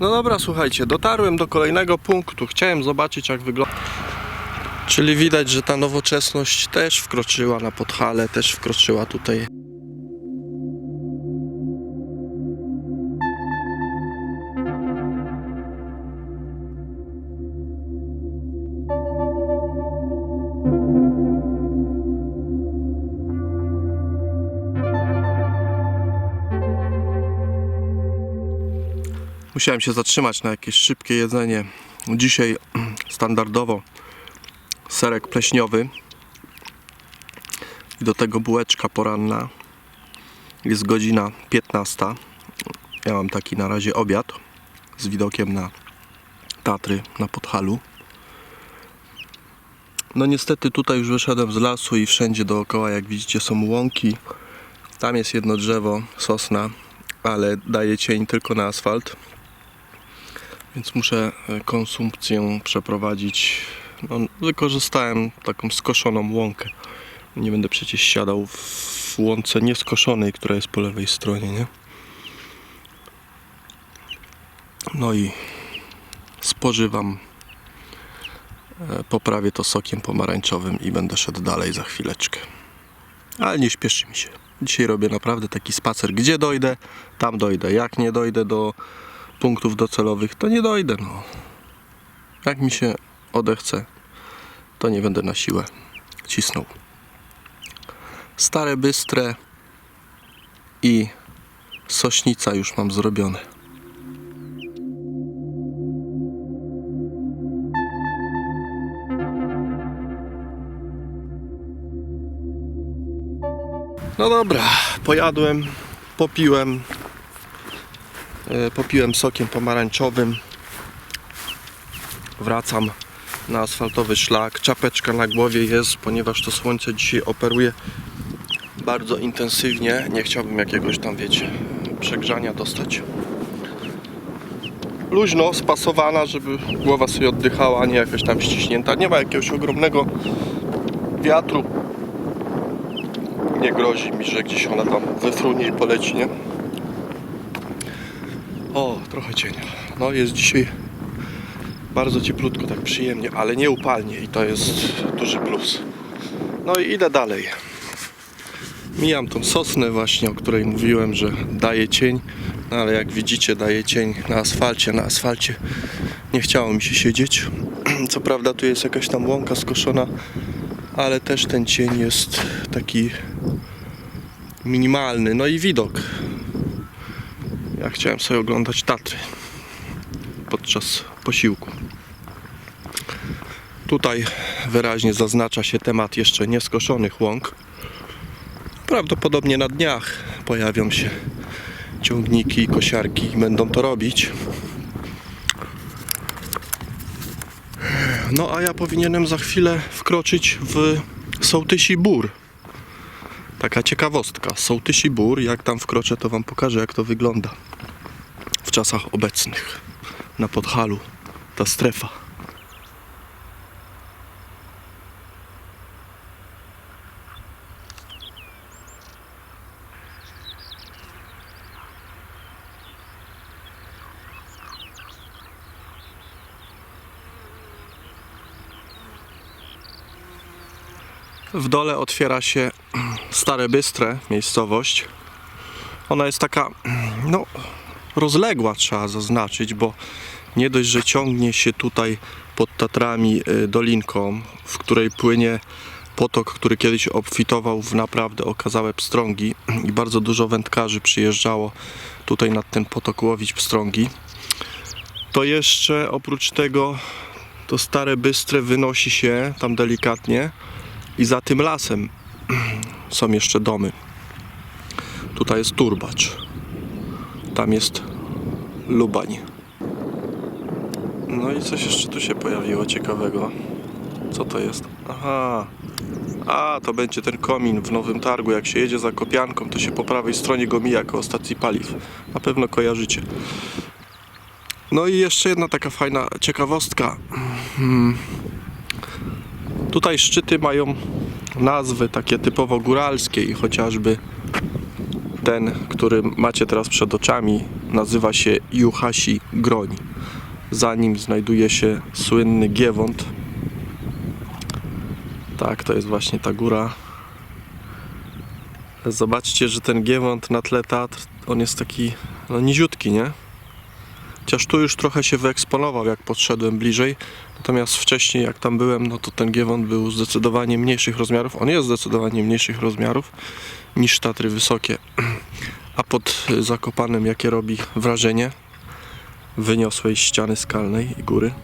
No dobra, słuchajcie, dotarłem do kolejnego punktu. Chciałem zobaczyć, jak wygląda. Czyli widać, że ta nowoczesność też wkroczyła na Podhale, też wkroczyła tutaj. Musiałem się zatrzymać na jakieś szybkie jedzenie. Dzisiaj standardowo serek pleśniowy i do tego bułeczka poranna. Jest godzina 15. Ja mam taki na razie obiad z widokiem na Tatry na Podhalu. No niestety tutaj już wyszedłem z lasu i wszędzie dookoła jak widzicie są łąki. Tam jest jedno drzewo, sosna, ale daje cień tylko na asfalt. Więc muszę e, konsumpcję przeprowadzić. No, wykorzystałem taką skoszoną łąkę. Nie będę przecież siadał w łące nieskoszonej, która jest po lewej stronie, nie? No i spożywam. E, Poprawię to sokiem pomarańczowym i będę szedł dalej za chwileczkę. Ale nie śpieszy mi się. Dzisiaj robię naprawdę taki spacer. Gdzie dojdę, tam dojdę. Jak nie dojdę do punktów docelowych, to nie dojdę. No. Jak mi się odechce, to nie będę na siłę cisnął. Stare Bystre i Sośnica już mam zrobione. No dobra, pojadłem, popiłem, Popiłem sokiem pomarańczowym. Wracam na asfaltowy szlak. Czapeczka na głowie jest, ponieważ to słońce dzisiaj operuje bardzo intensywnie. Nie chciałbym jakiegoś tam, wiecie, przegrzania dostać. Luźno, spasowana, żeby głowa sobie oddychała, nie jakaś tam ściśnięta. Nie ma jakiegoś ogromnego wiatru. Nie grozi mi, że gdzieś ona tam wyfrunie i poleci, nie? O, trochę cienia. No jest dzisiaj bardzo cieplutko, tak przyjemnie, ale nie upalnie i to jest duży plus. No i idę dalej. Mijam tą sosnę właśnie, o której mówiłem, że daje cień, no ale jak widzicie daje cień na asfalcie. Na asfalcie nie chciało mi się siedzieć. Co prawda tu jest jakaś tam łąka skoszona, ale też ten cień jest taki minimalny. No i widok chciałem sobie oglądać Tatry podczas posiłku. Tutaj wyraźnie zaznacza się temat jeszcze nieskoszonych łąk. Prawdopodobnie na dniach pojawią się ciągniki i kosiarki i będą to robić. No a ja powinienem za chwilę wkroczyć w Sołtysi Bór. Taka ciekawostka. Sołtysi Bór, jak tam wkroczę, to wam pokażę, jak to wygląda czasach obecnych na Podhalu. Ta strefa. W dole otwiera się Stare Bystre, miejscowość. Ona jest taka, no, rozległa, trzeba zaznaczyć, bo nie dość, że ciągnie się tutaj pod Tatrami y, dolinką, w której płynie potok, który kiedyś obfitował w naprawdę okazałe pstrągi i bardzo dużo wędkarzy przyjeżdżało tutaj nad ten potok łowić pstrągi. To jeszcze oprócz tego to stare bystre wynosi się tam delikatnie i za tym lasem są jeszcze domy. Tutaj jest turbacz. Tam jest Lubań. No i coś jeszcze tu się pojawiło ciekawego. Co to jest? Aha. A, to będzie ten komin w Nowym Targu. Jak się jedzie za Kopianką, to się po prawej stronie go mija koło stacji paliw. Na pewno kojarzycie. No i jeszcze jedna taka fajna ciekawostka. Hmm. Tutaj szczyty mają nazwy takie typowo góralskie i chociażby ten, który macie teraz przed oczami, nazywa się Juhasi Groń. Za nim znajduje się słynny Giewont. Tak, to jest właśnie ta góra. Zobaczcie, że ten Giewont na tle Tatr, on jest taki no, niziutki, nie? Chociaż tu już trochę się wyeksponował, jak podszedłem bliżej. Natomiast wcześniej, jak tam byłem, no to ten Giewont był zdecydowanie mniejszych rozmiarów. On jest zdecydowanie mniejszych rozmiarów niż Tatry Wysokie. A pod Zakopanem, jakie robi wrażenie wyniosłej ściany skalnej i góry.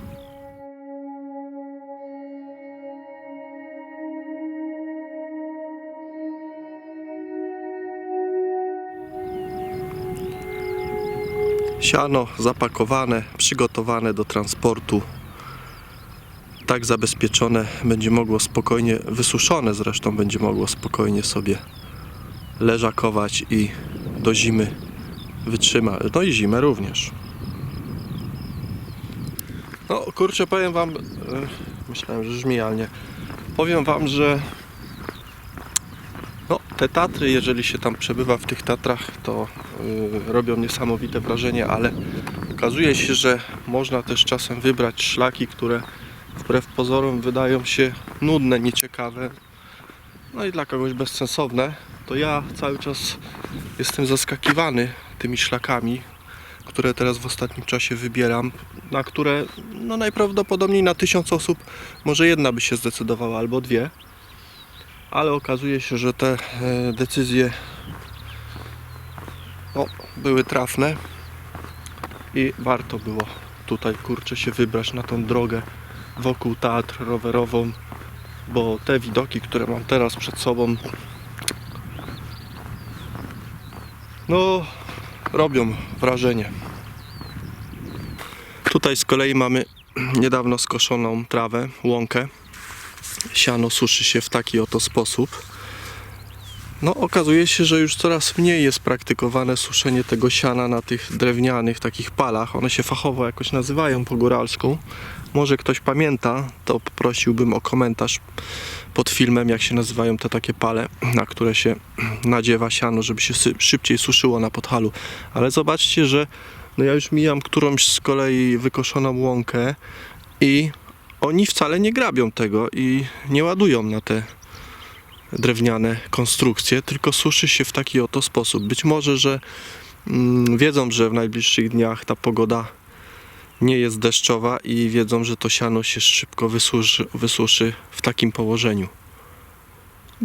Siano zapakowane, przygotowane do transportu. Tak zabezpieczone będzie mogło spokojnie, wysuszone zresztą będzie mogło spokojnie sobie leżakować i do zimy wytrzyma. No i zimę również. No kurczę, powiem wam, e, myślałem, że żmijalnie. Powiem wam, że no, te Tatry, jeżeli się tam przebywa w tych Tatrach, to y, robią niesamowite wrażenie, ale okazuje się, że można też czasem wybrać szlaki, które wbrew pozorom wydają się nudne, nieciekawe, no i dla kogoś bezsensowne. To ja cały czas jestem zaskakiwany tymi szlakami, które teraz w ostatnim czasie wybieram, na które no najprawdopodobniej na tysiąc osób może jedna by się zdecydowała albo dwie. Ale okazuje się, że te e, decyzje no, były trafne i warto było tutaj kurczę się wybrać na tą drogę wokół teatr rowerową, bo te widoki, które mam teraz przed sobą no robią wrażenie. Tutaj z kolei mamy niedawno skoszoną trawę, łąkę siano suszy się w taki oto sposób. No, okazuje się, że już coraz mniej jest praktykowane suszenie tego siana na tych drewnianych takich palach. One się fachowo jakoś nazywają po góralsku. Może ktoś pamięta, to poprosiłbym o komentarz pod filmem, jak się nazywają te takie pale, na które się nadziewa siano, żeby się szybciej suszyło na podhalu. Ale zobaczcie, że no ja już mijam którąś z kolei wykoszoną łąkę i oni wcale nie grabią tego i nie ładują na te drewniane konstrukcje, tylko suszy się w taki oto sposób. Być może, że mm, wiedzą, że w najbliższych dniach ta pogoda nie jest deszczowa i wiedzą, że to siano się szybko wysuszy, wysuszy w takim położeniu.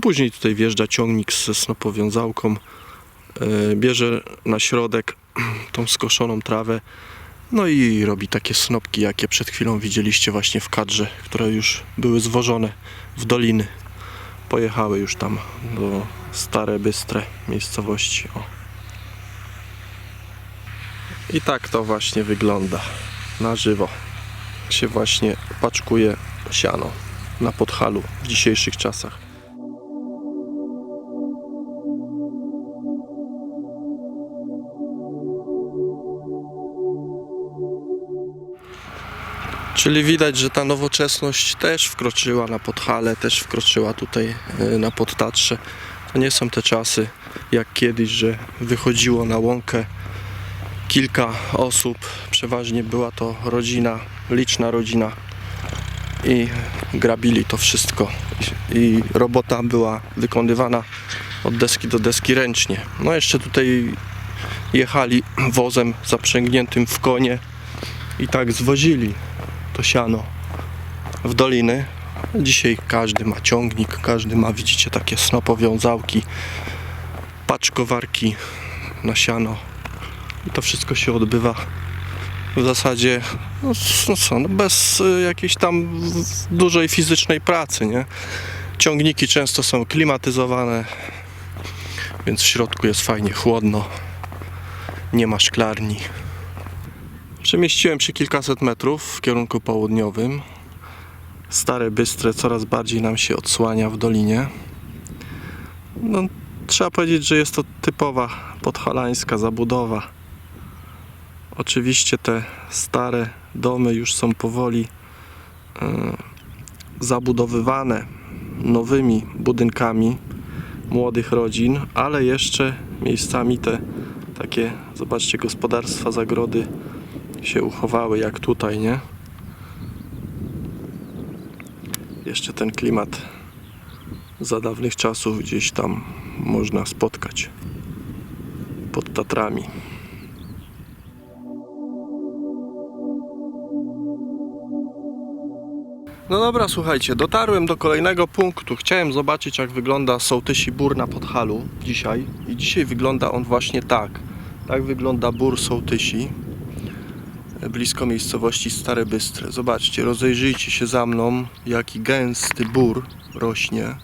Później tutaj wjeżdża ciągnik ze snopowiązałką, e, bierze na środek tą skoszoną trawę, no i robi takie snopki, jakie przed chwilą widzieliście właśnie w kadrze, które już były zwożone w doliny. Pojechały już tam do stare, bystre miejscowości. O. I tak to właśnie wygląda na żywo. Się właśnie paczkuje siano na podhalu w dzisiejszych czasach. Czyli widać, że ta nowoczesność też wkroczyła na Podhale, też wkroczyła tutaj e, na Podtatrze. To nie są te czasy jak kiedyś, że wychodziło na łąkę kilka osób. Przeważnie była to rodzina, liczna rodzina i grabili to wszystko. I i robota była wykonywana od deski do deski ręcznie. No jeszcze tutaj jechali wozem zaprzęgniętym w konie i tak zwozili to siano w doliny. Dzisiaj każdy ma ciągnik, każdy ma, widzicie, takie snopowiązałki, paczkowarki na siano. I to wszystko się odbywa w zasadzie no, no co, no bez y, jakiejś tam dużej fizycznej pracy, nie? Ciągniki często są klimatyzowane, więc w środku jest fajnie chłodno. Nie ma szklarni. Przemieściłem się kilkaset metrów w kierunku południowym. Stare Bystre coraz bardziej nam się odsłania w dolinie. No, trzeba powiedzieć, że jest to typowa podhalańska zabudowa. Oczywiście te stare domy już są powoli e, zabudowywane nowymi budynkami młodych rodzin, ale jeszcze miejscami te takie, zobaczcie, gospodarstwa, zagrody się uchowały jak tutaj, nie? Jeszcze ten klimat za dawnych czasów gdzieś tam można spotkać pod Tatrami. No dobra, słuchajcie, dotarłem do kolejnego punktu. Chciałem zobaczyć, jak wygląda sołtysi bór na Podhalu dzisiaj. I dzisiaj wygląda on właśnie tak. Tak wygląda bór sołtysi blisko miejscowości Stare Bystre. Zobaczcie, rozejrzyjcie się za mną, jaki gęsty bór rośnie.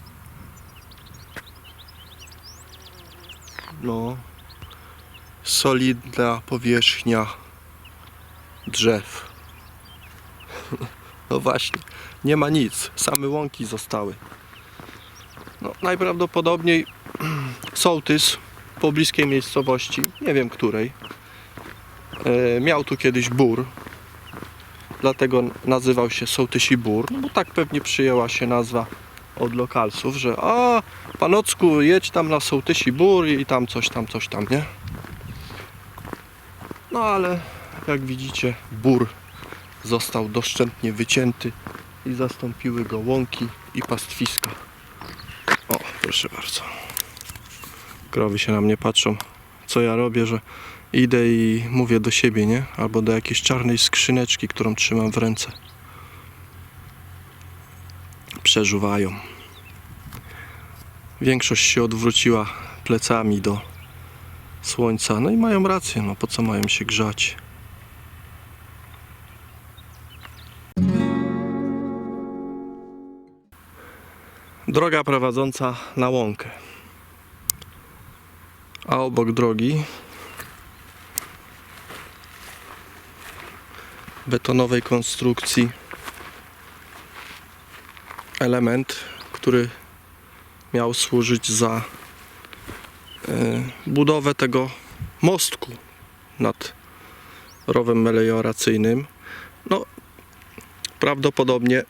No, solidna powierzchnia drzew. No właśnie, nie ma nic, same łąki zostały. No, najprawdopodobniej sołtys w pobliskiej miejscowości, nie wiem której, miał tu kiedyś bór, dlatego nazywał się Sołtysi Bór, no bo tak pewnie przyjęła się nazwa od lokalsów, że a panocku jedź tam na Sołtysi Bór i tam coś tam, coś tam, nie? No ale jak widzicie bór został doszczętnie wycięty i zastąpiły go łąki i pastwiska. O, proszę bardzo. Krowy się na mnie patrzą, co ja robię, że idę i mówię do siebie, nie? Albo do jakiejś czarnej skrzyneczki, którą trzymam w ręce. Przeżuwają. Większość się odwróciła plecami do słońca. No i mają rację, no po co mają się grzać? Droga prowadząca na łąkę. A obok drogi betonowej konstrukcji element, który miał służyć za e, budowę tego mostku nad rowem melioracyjnym. No, prawdopodobnie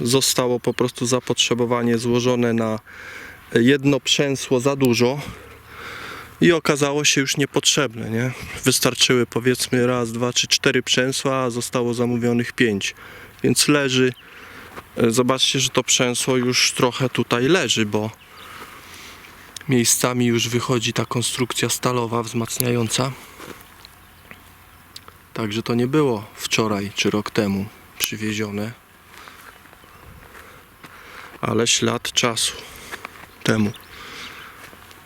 zostało po prostu zapotrzebowanie złożone na jedno przęsło za dużo i okazało się już niepotrzebne, nie? Wystarczyły powiedzmy raz, dwa czy cztery przęsła, a zostało zamówionych pięć. Więc leży, e, zobaczcie, że to przęsło już trochę tutaj leży, bo miejscami już wychodzi ta konstrukcja stalowa wzmacniająca. Także to nie było wczoraj czy rok temu przywiezione, ale ślad czasu temu.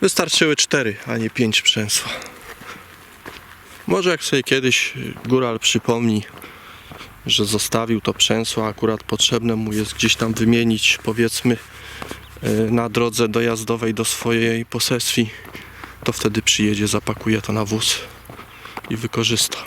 Wystarczyły cztery, a nie pięć przęsła. Może jak sobie kiedyś góral przypomni, że zostawił to przęsło, akurat potrzebne mu jest gdzieś tam wymienić, powiedzmy, e, na drodze dojazdowej do swojej posesji, to wtedy przyjedzie, zapakuje to na wóz i wykorzysta.